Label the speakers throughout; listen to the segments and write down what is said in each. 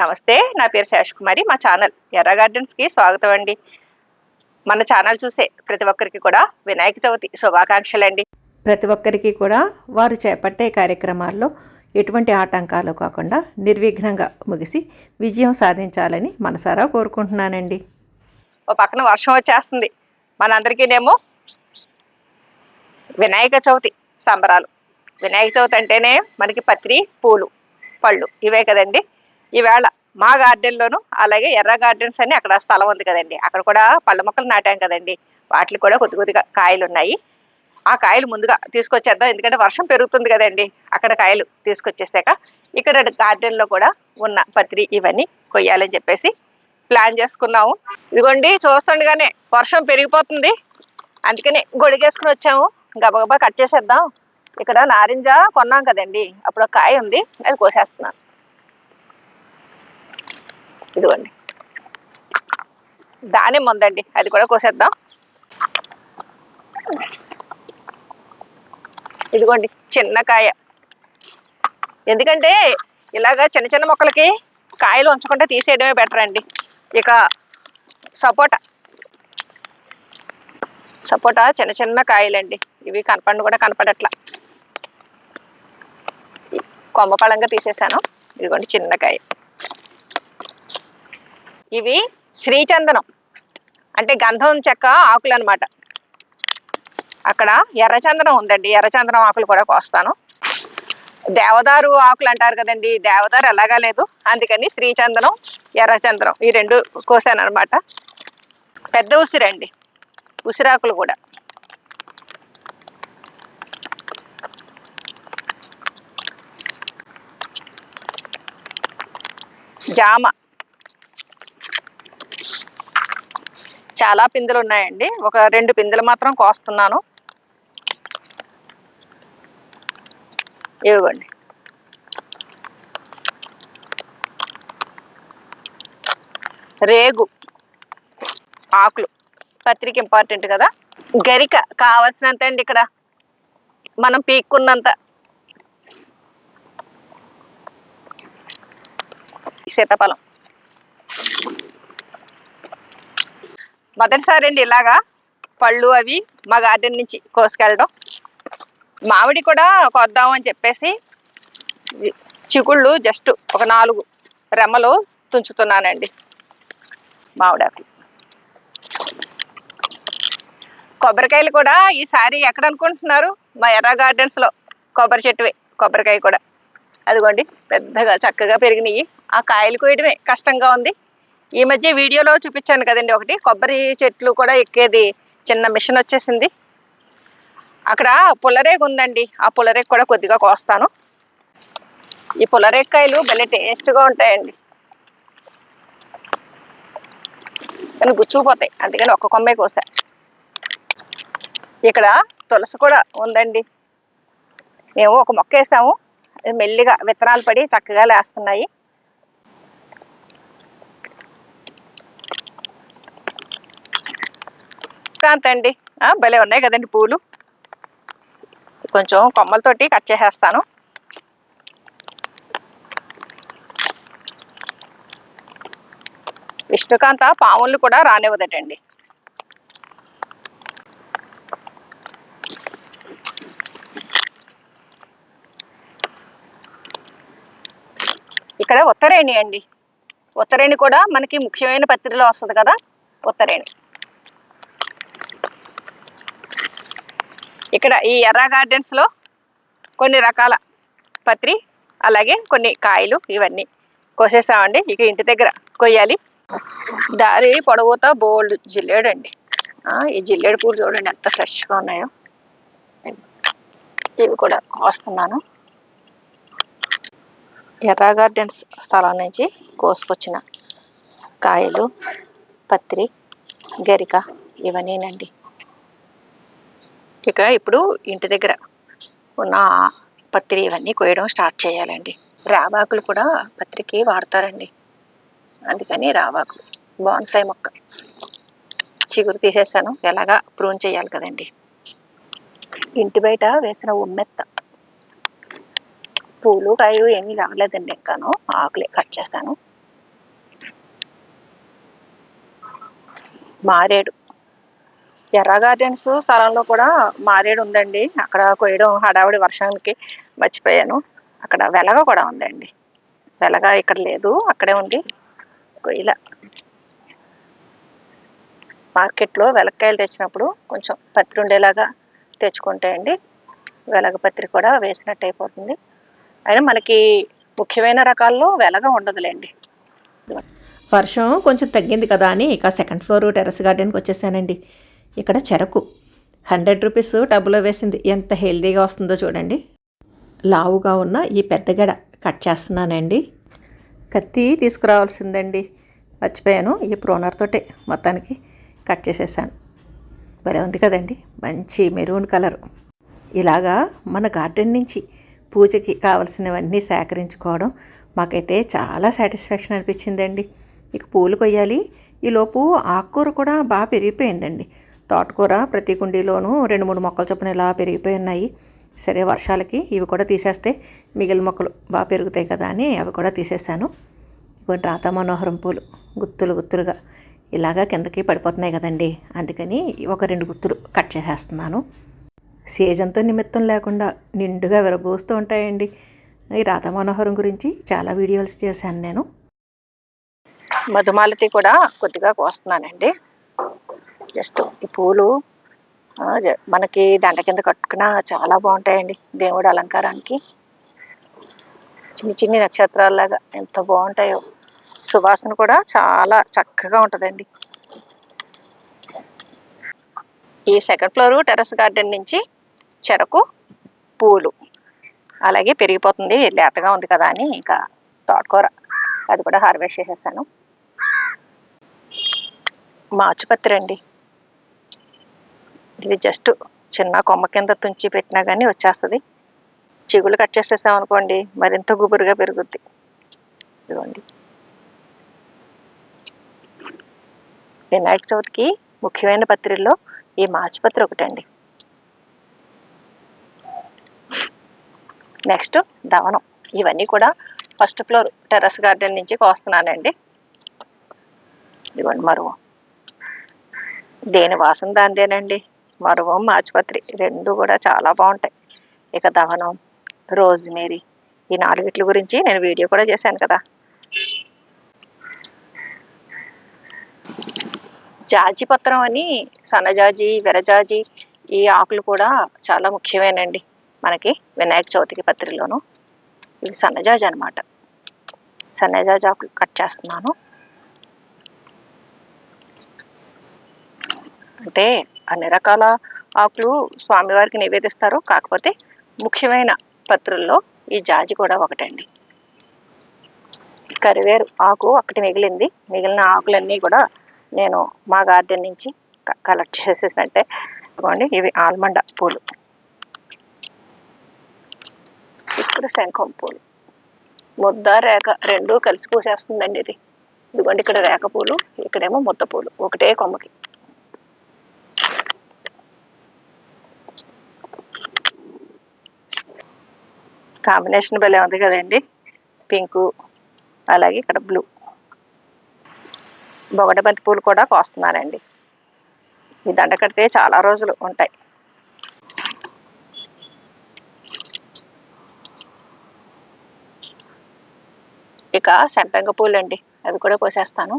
Speaker 1: నమస్తే నా పేరు శేషకుమారి మా ఛానల్ ఎర్ర గార్డెన్స్కి స్వాగతం అండి. మన ఛానల్ చూసే ప్రతి ఒక్కరికి కూడా వినాయక చవితి శుభాకాంక్షలు అండి.
Speaker 2: ప్రతి ఒక్కరికి కూడా వారు చేపట్టే కార్యక్రమాల్లో ఎటువంటి ఆటంకాలు కాకుండా నిర్విఘ్నంగా ముగిసి విజయం సాధించాలని మనసారా కోరుకుంటున్నానండి.
Speaker 1: ఓ పక్కన వర్షం వచ్చేస్తుంది. మనందరికీనేమో వినాయక చవితి సంబరాలు. వినాయక చవితి అంటేనే మనకి పత్రి పూలు పళ్ళు ఇవే కదండి. ఈవేళ మా గార్డెన్లోను అలాగే ఎర్ర గార్డెన్స్ అని అక్కడ స్థలం ఉంది కదండి. అక్కడ కూడా పళ్ళ మొక్కలు నాటాం కదండి. వాటికి కూడా కొద్ది కొద్దిగా కాయలు ఉన్నాయి. ఆ కాయలు ముందుగా తీసుకొచ్చేద్దాం. ఎందుకంటే వర్షం పెరుగుతుంది కదండి. అక్కడ కాయలు తీసుకొచ్చేసాక ఇక్కడ గార్డెన్లో కూడా ఉన్న పత్రి ఇవన్నీ కొయ్యాలని చెప్పేసి ప్లాన్ చేసుకున్నాము. ఇదిగోండి చూస్తుండగానే వర్షం పెరిగిపోతుంది. అందుకని గొడిగేసుకుని వచ్చాము. గబగబా కట్ చేసేద్దాం. ఇక్కడ నారింజ కొన్నాం కదండి. అప్పుడు కాయ ఉంది. అది కోసేస్తున్నాను. ఇదిగోండి. దానిమ్మ ఉందండి అది కూడా కోసేద్దాం. ఇదిగోండి చిన్న కాయ. ఎందుకంటే ఇలాగా చిన్న చిన్న మొక్కలకి కాయలు ఉంచకుండా తీసేయడమే బెటర్ అండి. ఇక సపోటా. సపోటా చిన్న చిన్న కాయలండి. ఇవి కనపడి కూడా కనపడట్లా. కొమ్మ పళంగా తీసేసాను. ఇదిగోండి చిన్న కాయ. ఇవి శ్రీచందనం. అంటే గంధం చెక్క ఆకులు అనమాట అక్కడ ఎర్రచందనం ఉందండి. ఎర్రచందనం ఆకులు కూడా కోస్తాను. దేవదారు ఆకులు అంటారు కదండి. దేవదారు ఎలాగా లేదు. అందుకని శ్రీచందనం ఎర్రచందనం ఈ రెండు కోసాను అనమాట పెద్ద ఉసిరండి. ఉసిరాకులు కూడా. జామ. చాలా పిందెలు ఉన్నాయండి ఒక రెండు పిందెలు మాత్రం కోస్తున్నాను. ఇవ్వండి. రేగు. ఆకులు. పత్రిక ఇంపార్టెంట్ కదా. గరిక కావాల్సినంత అండి ఇక్కడ. మనం పీక్కున్నంత. సీతాఫలం. మొదటిసారి అండి ఇలాగా పళ్ళు అవి మా గార్డెన్ నుంచి కోసుకెళ్ళడం. మామిడి కూడా కొద్దాం అని చెప్పేసి చిగుళ్ళు జస్ట్ ఒక నాలుగు రెమ్మలు తుంచుతున్నానండి మామిడాకులు. కొబ్బరికాయలు కూడా ఈసారి ఎక్కడ అనుకుంటున్నారు? మా ఎర్ర గార్డెన్స్లో కొబ్బరి చెట్టువే కొబ్బరికాయ కూడా. అదిగోండి పెద్దగా చక్కగా పెరిగినాయి. ఆ కాయలు కోయడమే కష్టంగా ఉంది. ఈ మధ్య వీడియోలో చూపించాను కదండి ఒకటి. కొబ్బరి చెట్లు కూడా ఎక్కేది. చిన్న మిషన్ వచ్చేసింది. అక్కడ పుల్లరేగు ఉందండి. ఆ పుల్లరేగు కూడా కొద్దిగా కోస్తాను. ఈ పుల్లరేకాయలు భలే టేస్ట్గా ఉంటాయండి. కానీ గుచ్చుకుపోతాయి అందుకని ఒక్క కొమ్మే కోసా. ఇక్కడ తులసి కూడా ఉందండి. మేము ఒక మొక్క వేసాము. మెల్లిగా విత్తనాలు పడి చక్కగా లేస్తున్నాయి. కాంత అండి ఆ, భలే ఉన్నాయి కదండి పూలు. కొంచెం కొమ్మలతోటి కట్ చేసేస్తాను. విష్ణుకాంత పాములు కూడా రానివ్వదటండి. ఇక్కడ ఉత్తరేణి అండి. ఉత్తరేణి కూడా మనకి ముఖ్యమైన పత్రికలో వస్తుంది కదా? ఉత్తరేణి. ఇక్కడ ఈ ఎర్ర గార్డెన్స్లో కొన్ని రకాల పత్రి అలాగే కొన్ని కాయలు ఇవన్నీ కోసేసామండి. ఇక ఇంటి దగ్గర కొయ్యాలి. దారి పొడవుతా బోల్డ్ జిల్లేడు అండి. ఈ జిల్లేడు పూలు చూడండి ఎంత ఫ్రెష్గా ఉన్నాయో. ఇవి కూడా కోస్తున్నాను. ఎర్ర గార్డెన్స్ స్థలం నుంచి కోసుకొచ్చిన కాయలు పత్రి గరిక ఇవన్నీనండి. ఇక ఇప్పుడు ఇంటి దగ్గర ఉన్న పత్రి ఇవన్నీ కోయడం స్టార్ట్ చేయాలండి. రావాకులు కూడా పత్రికి వాడతారండి. అందుకని రావాకులు బాన్సాయి మొక్క. చిగురు తీసేసాను. ఎలాగా ప్రూన్ చేయాలి కదండి. ఇంటి బయట వేసిన ఉమ్మెత్త. పూలు కాయలు ఏమీ రాలేదండి ఇంకాను. ఆకులే కట్ చేస్తాను. మారేడు. ఎర్ర గార్డెన్స్ స్థలంలో కూడా మారేడు ఉందండి. అక్కడ కొయ్యడం హడావిడి వర్షానికి మర్చిపోయాను. అక్కడ వెలగ కూడా ఉందండి. వెలగ ఇక్కడ లేదు అక్కడే ఉంది. కొయ్యల మార్కెట్లో వెలక్కాయలు తెచ్చినప్పుడు కొంచెం పత్రి ఉండేలాగా తెచ్చుకుంటే అండి వెలగ పత్రి కూడా వేసినట్టు అయిపోతుంది. అయినా మనకి ముఖ్యమైన రకాల్లో వెలగ ఉండదులేండి.
Speaker 2: వర్షం కొంచెం తగ్గింది కదా అని ఇక సెకండ్ ఫ్లోర్ టెర్రస్ గార్డెన్కి వచ్చేసానండి. ఇక్కడ చెరకు. హండ్రెడ్ రూపీస్ టబ్బులో వేసింది. ఎంత హెల్తీగా వస్తుందో చూడండి. లావుగా ఉన్న ఈ పెద్ద గడ కట్ చేస్తున్నానండి. కత్తి తీసుకురావాల్సిందండి. మర్చిపోయాను. ఈ ప్రోనర్ తోటే మొత్తానికి కట్ చేసేసాను. భలే ఉంది కదండి. మంచి మెరూన్ కలర్. ఇలాగా మన గార్డెన్ నుంచి పూజకి కావలసినవన్నీ సేకరించుకోవడం మాకైతే చాలా సాటిస్ఫాక్షన్ అనిపించిందండి. ఇక పూలు కొయ్యాలి. ఈలోపు ఆకుకూర కూడా బాగా పెరిగిపోయిందండి. తోటకూర ప్రతి కుండీలోనూ రెండు మూడు మొక్కలు చొప్పున ఇలా పెరిగిపోయి ఉన్నాయి. సరే వర్షాలకి ఇవి కూడా తీసేస్తే మిగిలిన మొక్కలు బాగా పెరుగుతాయి కదా అని అవి కూడా తీసేసాను. ఇప్పుడు రాత మనోహరం పూలు గుత్తులు గుత్తులుగా ఇలాగా కిందకి పడిపోతున్నాయి కదండి. అందుకని ఒక రెండు గుత్తులు కట్ చేసేస్తున్నాను. సీజన్తో నిమిత్తం లేకుండా నిండుగా విరబోస్తూ ఉంటాయండి. ఈ రాధా మనోహరం గురించి చాలా వీడియోస్ చేశాను నేను.
Speaker 1: మధుమాలతి కూడా కొద్దిగా కోస్తున్నానండి. జస్ట్ ఈ పూలు మనకి దండ కింద కట్టుకున్న చాలా బాగుంటాయండి దేవుడి అలంకారానికి. చిన్ని చిన్ని నక్షత్రాలలాగా ఎంత బాగుంటాయో. సువాసన కూడా చాలా చక్కగా ఉంటుందండి. ఈ సెకండ్ ఫ్లోర్ టెర్రస్ గార్డెన్ నుంచి చెరకు పూలు. అలాగే పెరిగిపోతుంది లేతగా ఉంది కదా అని ఇంకా తోటకూర అది కూడా హార్వెస్ట్ చేసేసాను మాచుపత్రి అండి. ఇది జస్ట్ చిన్న కొమ్మ కింద తుంచి పెట్టినా కానీ వచ్చేస్తుంది. చిగులు కట్ చేసేసాం అనుకోండి మరింత గుబురుగా పెరుగుద్ది. ఇదిగోండి. వినాయక చవితికి ముఖ్యమైన పత్రిల్లో ఈ మాచిపత్రి ఒకటండి. నెక్స్ట్ దవనం. ఇవన్నీ కూడా ఫస్ట్ ఫ్లోర్ టెర్రస్ గార్డెన్ నుంచి కోస్తున్నానండి. ఇదిగోండి మరువు దేని వాసన దాందేనండి మరువం ఆసుపత్రి రెండు కూడా చాలా బాగుంటాయి. ఇక దవనం రోజ్మేరీ ఈ నాలుగిట్ల గురించి నేను వీడియో కూడా చేశాను కదా. జాజి పత్రం అని సన్నజాజి విరజాజి ఈ ఆకులు కూడా చాలా ముఖ్యమేనండి మనకి వినాయక చవితికి పత్రిలోను ఇవి సన్నజాజి అనమాట సన్నజాజి ఆకులు కట్ చేస్తున్నాను. అంటే అన్ని రకాల ఆకులు స్వామివారికి నివేదిస్తారు. కాకపోతే ముఖ్యమైన పత్రుల్లో ఈ జాజి కూడా ఒకటండి. కరివేరు ఆకు ఒకటి మిగిలింది. మిగిలిన ఆకులన్నీ కూడా నేను మా గార్డెన్ నుంచి క- కలెక్ట్ చేసేసినట్టే. ఇదిగోండి ఇవి ఆల్మండ పూలు. ఇక్కడ శంఖం పూలు. ముద్ద రేఖ రెండు కలిసి పూసేస్తుందండి ఇది. ఇదిగోండి ఇక్కడ రేఖ పూలు ఇక్కడేమో ముద్ద పూలు. ఒకటే కొమ్మకి. కాంబినేషన్ భలే ఉంది కదండి. పింకు అలాగే ఇక్కడ బ్లూ. బొగడబంతి పూలు కూడా కోస్తున్నానండి. ఈ దండ కడితే చాలా రోజులు ఉంటాయి. ఇక సెంపెంగ పూలు అండి అవి కూడా కోసేస్తాను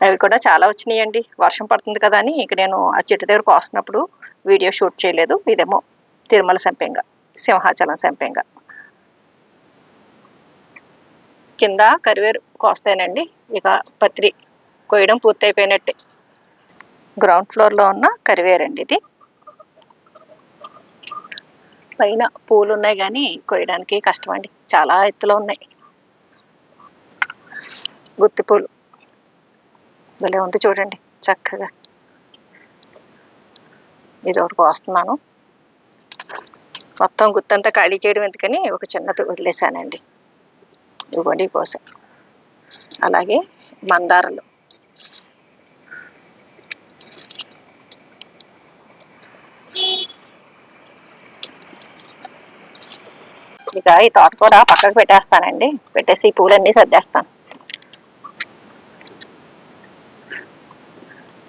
Speaker 1: అవి కూడా చాలా వచ్చినాయండి. వర్షం పడుతుంది కదా అని ఇక నేను ఆ చెట్టు దగ్గర కోస్తున్నప్పుడు వీడియో షూట్ చేయలేదు. ఇదేమో తిరుమల సంపెంగ సింహాచలం సంపెంగ. కింద కరివేరు కోస్తానండి. ఇక పత్రి కొయ్యడం పూర్తయిపోయినట్టే. గ్రౌండ్ ఫ్లోర్లో ఉన్న కరివేరండి ఇది. పైన పూలు ఉన్నాయి కానీ కొయ్యడానికి కష్టం అండి చాలా ఎత్తులో ఉన్నాయి. గుత్తి పూలు. భలే ఉంది చూడండి. చక్కగా. ఇది ఒకటి వస్తున్నాను. మొత్తం గుత్తంతా ఖాళీ చేయడం ఎందుకని ఒక చిన్నది వదిలేశానండి. ఇవ్వండి కోసం అలాగే మందారలు. ఇక ఈ తోట కూడా పక్కకు పెట్టేస్తానండి. పెట్టేసి ఈ పూలన్నీ సర్దేస్తాను.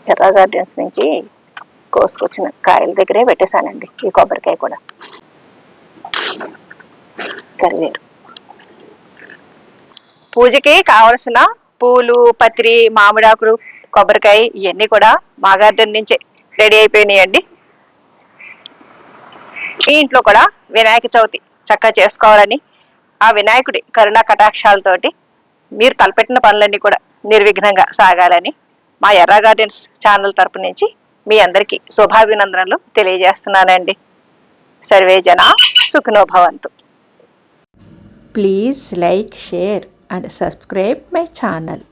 Speaker 1: ఎర్ర గార్డెన్స్ నుంచి కోసుకొచ్చిన కాయల దగ్గరే పెట్టేశానండి ఈ కొబ్బరికాయ కూడా. కరివేరు. పూజకి కావలసిన పూలు పత్రి మామిడాకులు కొబ్బరికాయ ఇవన్నీ కూడా మా గార్డెన్ నుంచే రెడీ అయిపోయినాయండి. ఈ ఇంట్లో కూడా వినాయక చవితి చక్కగా చేసుకోవాలని ఆ వినాయకుడి కరుణా కటాక్షాలతోటి మీరు తలపెట్టిన పనులన్నీ కూడా నిర్విఘ్నంగా సాగాలని మా ఎర్ర గార్డెన్స్ ఛానల్ తరపు నుంచి మీ అందరికీ శుభాభినందనలు తెలియజేస్తున్నానండి. సర్వే జన సుఖనోభవంతు
Speaker 2: please like share and subscribe my channel.